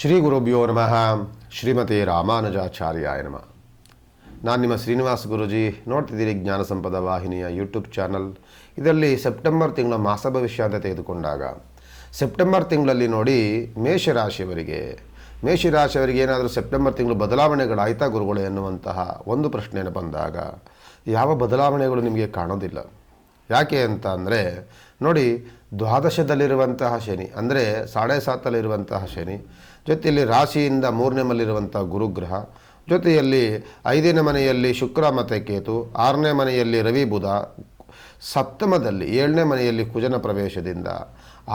ಶ್ರೀ ಗುರುಭ್ಯೋ ನಮಃ. ಶ್ರೀಮತಿ ರಾಮಾನುಜಾಚಾರ್ಯಾಯ ನಮಃ. ನಾನು ನಿಮ್ಮ ಶ್ರೀನಿವಾಸ್ ಗುರುಜಿ, ನೋಡ್ತಿದ್ದೀರಿ ಜ್ಞಾನ ಸಂಪದ ವಾಹಿನಿಯ ಯೂಟ್ಯೂಬ್ ಚಾನಲ್. ಇದರಲ್ಲಿ ಸೆಪ್ಟೆಂಬರ್ ತಿಂಗಳ ಮಾಸ ಭವಿಷ್ಯ ಅಂತ ತೆಗೆದುಕೊಂಡಾಗ, ಸೆಪ್ಟೆಂಬರ್ ತಿಂಗಳಲ್ಲಿ ನೋಡಿ ಮೇಷರಾಶಿಯವರಿಗೆ ಮೇಷರಾಶಿಯವರಿಗೆ ಏನಾದರೂ ಸೆಪ್ಟೆಂಬರ್ ತಿಂಗಳು ಬದಲಾವಣೆಗಳಾಯ್ತಾ ಗುರುಗಳು ಎನ್ನುವಂತಹ ಒಂದು ಪ್ರಶ್ನೆಯನ್ನು ಬಂದಾಗ, ಯಾವ ಬದಲಾವಣೆಗಳು ನಿಮಗೆ ಕಾಣೋದಿಲ್ಲ. ಯಾಕೆ ಅಂತ ಅಂದರೆ, ನೋಡಿ, ದ್ವಾದಶದಲ್ಲಿರುವಂತಹ ಶನಿ, ಅಂದರೆ ಸಾಡೆ ಸಾತಲ್ಲಿರುವಂತಹ ಶನಿ, ಜೊತೆಯಲ್ಲಿ ರಾಶಿಯಿಂದ ಮೂರನೇ ಮಲ್ಲಿರುವಂಥ ಗುರುಗ್ರಹ, ಜೊತೆಯಲ್ಲಿ ಐದನೇ ಮನೆಯಲ್ಲಿ ಶುಕ್ರ ಮತ್ತು ಕೇತು, ಆರನೇ ಮನೆಯಲ್ಲಿ ರವಿ ಬುಧ ಸಪ್ತಮದಲ್ಲಿ ಏಳನೇ ಮನೆಯಲ್ಲಿ ಕುಜನ ಪ್ರವೇಶದಿಂದ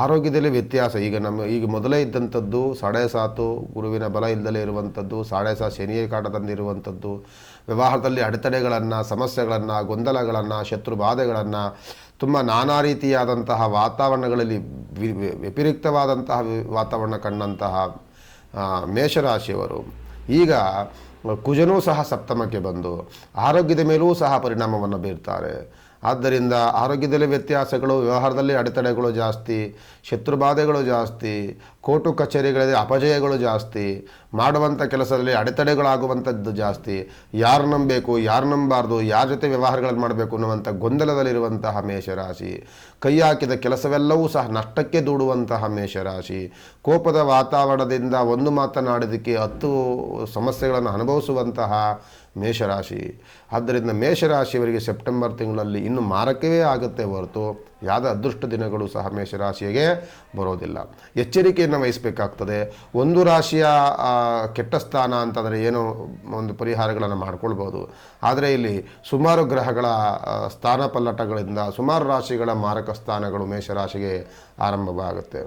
ಆರೋಗ್ಯದಲ್ಲಿ ವ್ಯತ್ಯಾಸ. ಈಗ ನಮ್ಮ, ಈಗ ಮೊದಲೇ ಇದ್ದಂಥದ್ದು ಸಾಡೆ ಸಾತು ಗುರುವಿನ ಬಲ ಇಲ್ಲದಲೇ ಇರುವಂಥದ್ದು ಸಾಡೆ ಸಾ ಶನಿಯ ಕಾಟದಂದಿರುವಂಥದ್ದು ವ್ಯವಹಾರದಲ್ಲಿ ಅಡೆತಡೆಗಳನ್ನು, ಸಮಸ್ಯೆಗಳನ್ನು, ಗೊಂದಲಗಳನ್ನು ಶತ್ರು ಬಾಧೆಗಳನ್ನು ತುಂಬ ನಾನಾ ರೀತಿಯಾದಂತಹ ವಾತಾವರಣಗಳಲ್ಲಿ ವ್ಯತಿರಿಕ್ತವಾದಂತಹ ವಾತಾವರಣ ಕಂಡಂತಹ ಮೇಷರಾಶಿಯವರು. ಈಗ ಕುಜನೂ ಸಹ ಸಪ್ತಮಕ್ಕೆ ಬಂದು ಆರೋಗ್ಯದ ಮೇಲೂ ಸಹ ಪರಿಣಾಮವನ್ನು ಬೀರ್ತಾರೆ. ಆದ್ದರಿಂದ ಆರೋಗ್ಯದಲ್ಲಿ ವ್ಯತ್ಯಾಸಗಳು, ವ್ಯವಹಾರದಲ್ಲಿ ಅಡೆತಡೆಗಳು ಜಾಸ್ತಿ, ಶತ್ರುಬಾಧೆಗಳು ಜಾಸ್ತಿ, ಕೋರ್ಟು ಕಚೇರಿಗಳಲ್ಲಿ ಅಪಜಯಗಳು ಜಾಸ್ತಿ, ಮಾಡುವಂಥ ಕೆಲಸದಲ್ಲಿ ಅಡೆತಡೆಗಳಾಗುವಂಥದ್ದು ಜಾಸ್ತಿ. ಯಾರು ನಂಬಬೇಕು, ಯಾರು ನಂಬಾರ್ದು ಯಾರ ಜೊತೆ ವ್ಯವಹಾರಗಳನ್ನು ಮಾಡಬೇಕು ಅನ್ನುವಂಥ ಗೊಂದಲದಲ್ಲಿರುವಂತಹ ಮೇಷರಾಶಿ. ಕೈ ಹಾಕಿದ ಕೆಲಸವೆಲ್ಲವೂ ಸಹ ನಷ್ಟಕ್ಕೆ ದೂಡುವಂತಹ ಮೇಷರಾಶಿ. ಕೋಪದ ವಾತಾವರಣದಿಂದ ಒಂದು ಮಾತನಾಡೋದಕ್ಕೆ ಹತ್ತು ಸಮಸ್ಯೆಗಳನ್ನು ಅನುಭವಿಸುವಂತಹ ಮೇಷರಾಶಿ. ಆದ್ದರಿಂದ ಮೇಷರಾಶಿಯವರಿಗೆ ಸೆಪ್ಟೆಂಬರ್ ತಿಂಗಳಲ್ಲಿ ಇನ್ನು ಮಾರಕವೇ ಆಗುತ್ತೆ ಹೊರತು ಯಾವುದೇ ಅದೃಷ್ಟ ದಿನಗಳು ಸಹ ಮೇಷರಾಶಿಗೆ ಬರೋದಿಲ್ಲ. ಎಚ್ಚರಿಕೆಯನ್ನು ವಹಿಸಬೇಕಾಗ್ತದೆ. ಒಂದು ರಾಶಿಯ ಕೆಟ್ಟ ಸ್ಥಾನ ಅಂತಂದರೆ ಏನು ಒಂದು ಪರಿಹಾರಗಳನ್ನು ಮಾಡ್ಕೊಳ್ಬೋದು. ಆದರೆ ಇಲ್ಲಿ ಸುಮಾರು ಗ್ರಹಗಳ ಸ್ಥಾನ ಪಲ್ಲಟಗಳಿಂದ ಸುಮಾರು ರಾಶಿಗಳ ಮಾರಕ ಸ್ಥಾನಗಳು ಮೇಷರಾಶಿಗೆ ಆರಂಭವಾಗುತ್ತೆ.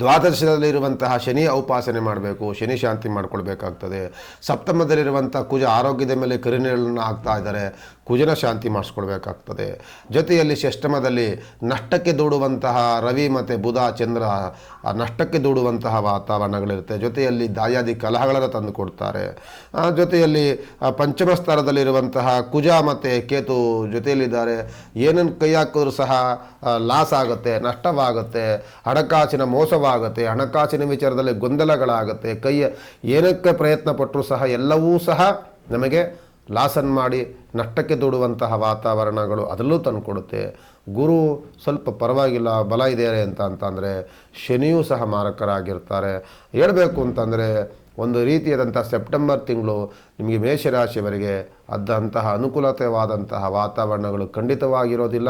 ದ್ವಾದಶದಲ್ಲಿರುವಂತಹ ಶನಿ ಔಪಾಸನೆ ಮಾಡಬೇಕು, ಶನಿ ಶಾಂತಿ ಮಾಡ್ಕೊಳ್ಬೇಕಾಗ್ತದೆ. ಸಪ್ತಮದಲ್ಲಿರುವಂಥ ಕುಜ ಆರೋಗ್ಯದ ಮೇಲೆ ಕರಿನೆರಳನ್ನು ಹಾಕ್ತಾ ಇದ್ದಾರೆ, ಕುಜನ ಶಾಂತಿ ಮಾಡಿಸ್ಕೊಳ್ಬೇಕಾಗ್ತದೆ. ಜೊತೆಯಲ್ಲಿ ಷಷ್ಟಮದಲ್ಲಿ ನಷ್ಟಕ್ಕೆ ದೂಡುವಂತಹ ರವಿ ಮತ್ತು ಬುಧ, ಚಂದ್ರ ನಷ್ಟಕ್ಕೆ ದೂಡುವಂತಹ ವಾತಾವರಣಗಳಿರುತ್ತೆ. ಜೊತೆಯಲ್ಲಿ ದಾಯಾದಿ ಕಲಹಗಳನ್ನು ತಂದು ಕೊಡ್ತಾರೆ. ಜೊತೆಯಲ್ಲಿ ಪಂಚಮ ಸ್ಥಾನದಲ್ಲಿರುವಂತಹ ಕುಜ ಮತ್ತು ಕೇತು ಜೊತೆಯಲ್ಲಿದ್ದಾರೆ. ಏನನ್ನು ಕೈ ಹಾಕಿದ್ರು ಸಹ ಲಾಸ್ ಆಗುತ್ತೆ, ನಷ್ಟವಾಗುತ್ತೆ. ಹಣಕಾಸಿನ ಮೋಸವಾಗುತ್ತೆ ಹಣಕಾಸಿನ ವಿಚಾರದಲ್ಲಿ ಗೊಂದಲಗಳಾಗುತ್ತೆ, ಕೈಯ ಏನಕ್ಕೆ ಪ್ರಯತ್ನ ಪಟ್ಟರೂ ಸಹ ಎಲ್ಲವೂ ಸಹ ನಮಗೆ ಲಾಸನ್ ಮಾಡಿ ನಷ್ಟಕ್ಕೆ ದೂಡುವಂತಹ ವಾತಾವರಣಗಳು ಅದರಲ್ಲೂ ತಂದುಕೊಡುತ್ತೆ ಗುರು ಸ್ವಲ್ಪ ಪರವಾಗಿಲ್ಲ, ಬಲ ಇದೆ ಅಂತ ಅಂತಂದರೆ ಶನಿಯೂ ಸಹ ಮಾರಕರಾಗಿರ್ತಾರೆ. ಹೇಳಬೇಕು ಅಂತಂದರೆ ಒಂದು ರೀತಿಯಾದಂಥ ಸೆಪ್ಟೆಂಬರ್ ತಿಂಗಳು ನಿಮಗೆ ಮೇಷರಾಶಿಯವರಿಗೆ ಅದಂತಹ ಅನುಕೂಲತೆವಾದಂತಹ ವಾತಾವರಣಗಳು ಖಂಡಿತವಾಗಿರೋದಿಲ್ಲ.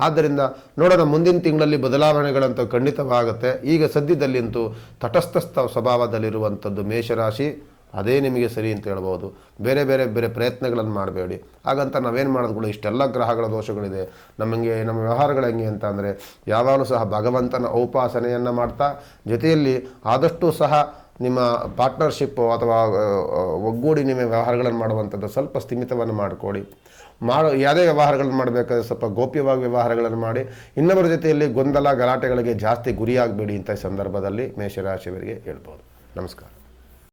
ಆದ್ದರಿಂದ ನೋಡೋಣ ಮುಂದಿನ ತಿಂಗಳಲ್ಲಿ ಬದಲಾವಣೆಗಳಂತೂ ಖಂಡಿತವಾಗುತ್ತೆ. ಈಗ ಸದ್ಯದಲ್ಲಿಂತೂ ತಟಸ್ಥ ಸ್ಥ- ಸ್ವಭಾವದಲ್ಲಿರುವಂಥದ್ದು ಮೇಷರಾಶಿ. ಅದೇ ನಿಮಗೆ ಸರಿ ಅಂತ ಹೇಳ್ಬೋದು. ಬೇರೆ ಬೇರೆ ಬೇರೆ ಪ್ರಯತ್ನಗಳನ್ನು ಮಾಡಬೇಡಿ. ಹಾಗಂತ ನಾವೇನು ಮಾಡೋದು ಇಷ್ಟೆಲ್ಲ ಗ್ರಹಗಳ ದೋಷಗಳಿದೆ. ನಮಗೆ, ನಮ್ಮ ವ್ಯವಹಾರಗಳು ಹೆಂಗೆ ಅಂತ ಅಂದರೆ ಯಾವಾಗಲೂ ಸಹ ಭಗವಂತನ ಔಪಾಸನೆಯನ್ನು ಮಾಡ್ತಾ, ಜೊತೆಯಲ್ಲಿ ಆದಷ್ಟು ಸಹ ನಿಮ್ಮ ಪಾರ್ಟ್ನರ್ಶಿಪ್ಪು ಅಥವಾ ಒಗ್ಗೂಡಿ ನಿಮ್ಮ ವ್ಯವಹಾರಗಳನ್ನು ಮಾಡುವಂಥದ್ದು ಸ್ವಲ್ಪ ಸ್ಥಿಮಿತವನ್ನು ಮಾಡಿಕೊಡಿ ಮಾಡೋ, ಯಾವುದೇ ವ್ಯವಹಾರಗಳನ್ನು ಮಾಡಬೇಕಾದ್ರೆ ಸ್ವಲ್ಪ ಗೋಪ್ಯವಾಗಿ ವ್ಯವಹಾರಗಳನ್ನು ಮಾಡಿ. ಇನ್ನೊಬ್ಬರ ಜೊತೆಯಲ್ಲಿ ಗೊಂದಲ ಗಲಾಟೆಗಳಿಗೆ ಜಾಸ್ತಿ ಗುರಿಯಾಗಬೇಡಿ ಇಂಥ ಸಂದರ್ಭದಲ್ಲಿ ಮೇಷರಾಶಿಯವರಿಗೆ ಹೇಳ್ಬೋದು. ನಮಸ್ಕಾರ.